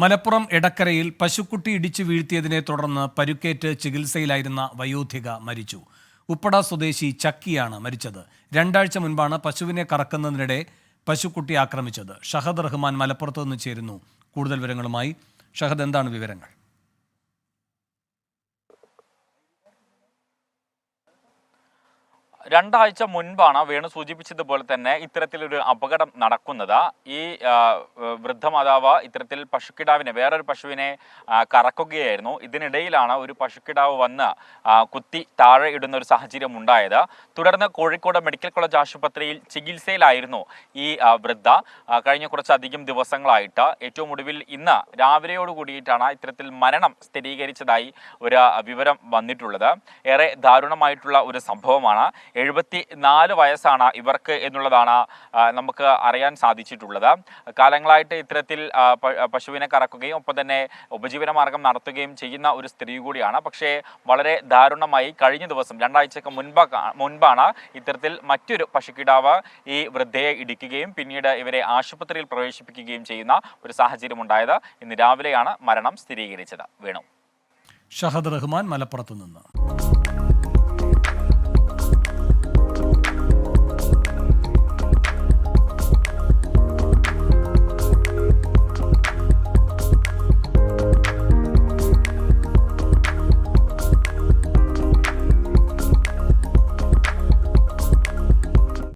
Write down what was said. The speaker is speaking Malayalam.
മലപ്പുറം എടക്കരയിൽ പശുക്കുട്ടി ഇടിച്ചു വീഴ്ത്തിയതിനെ തുടർന്ന് പരുക്കേറ്റ് ചികിത്സയിലായിരുന്ന വയോധിക മരിച്ചു. ഉപ്പട സ്വദേശി ചക്കിയാണ് മരിച്ചത്. രണ്ടാഴ്ച മുൻപാണ് പശുവിനെ കറക്കുന്നതിനിടെ പശുക്കുട്ടി ആക്രമിച്ചത്. ഷഹദ് റഹ്മാൻ മലപ്പുറത്ത് നിന്ന് ചേരുന്നു. കൂടുതൽ വിവരങ്ങളുമായി ഷഹദ് എന്താണ് വിവരങ്ങൾ? രണ്ടാഴ്ച മുൻപാണ് വേണു സൂചിപ്പിച്ചതുപോലെ തന്നെ ഇത്തരത്തിലൊരു അപകടം നടക്കുന്നത്. ഈ വൃദ്ധമാതാവ് ഇത്തരത്തിൽ പശുക്കിടാവിനെ വേറൊരു പശുവിനെ കറക്കുകയായിരുന്നു. ഇതിനിടയിലാണ് ഒരു പശുക്കിടാവ് വന്ന് കുത്തി താഴെ ഇടുന്ന ഒരു സാഹചര്യം ഉണ്ടായത്. തുടർന്ന് കോഴിക്കോട് മെഡിക്കൽ കോളേജ് ആശുപത്രിയിൽ ചികിത്സയിലായിരുന്നു ഈ വൃദ്ധ. കഴിഞ്ഞ കുറച്ചധികം ദിവസങ്ങളായിട്ട്. ഏറ്റവും ഒടുവിൽ ഇന്ന് രാവിലെയോട് കൂടിയിട്ടാണ് ഇത്തരത്തിൽ മരണം സ്ഥിരീകരിച്ചതായി ഒരു വിവരം വന്നിട്ടുള്ളത്. ഏറെ ദാരുണമായിട്ടുള്ള ഒരു സംഭവമാണ്. എഴുപത്തി നാല് വയസ്സാണ് ഇവർക്ക് എന്നുള്ളതാണ് നമുക്ക് അറിയാൻ സാധിച്ചിട്ടുള്ളത്. കാലങ്ങളായിട്ട് ഇത്തരത്തിൽ പശുവിനെ കറക്കുകയും ഒപ്പം തന്നെ ഉപജീവന മാർഗം നടത്തുകയും ചെയ്യുന്ന ഒരു സ്ത്രീ കൂടിയാണ്. പക്ഷേ വളരെ ദാരുണമായി കഴിഞ്ഞ ദിവസം രണ്ടാഴ്ചക്ക് മുൻപ് മുൻപാണ് ഇത്തരത്തിൽ മറ്റൊരു പശുക്കിടാവ് ഈ വൃദ്ധയെ ഇടിക്കുകയും പിന്നീട് ഇവരെ ആശുപത്രിയിൽ പ്രവേശിപ്പിക്കുകയും ചെയ്യുന്ന ഒരു സാഹചര്യം ഉണ്ടായത് ഇന്ന് രാവിലെയാണ് മരണം സ്ഥിരീകരിച്ചത്. വേണു. ഷഹദ് റഹ്മാൻ മലപ്പുറത്ത് നിന്ന്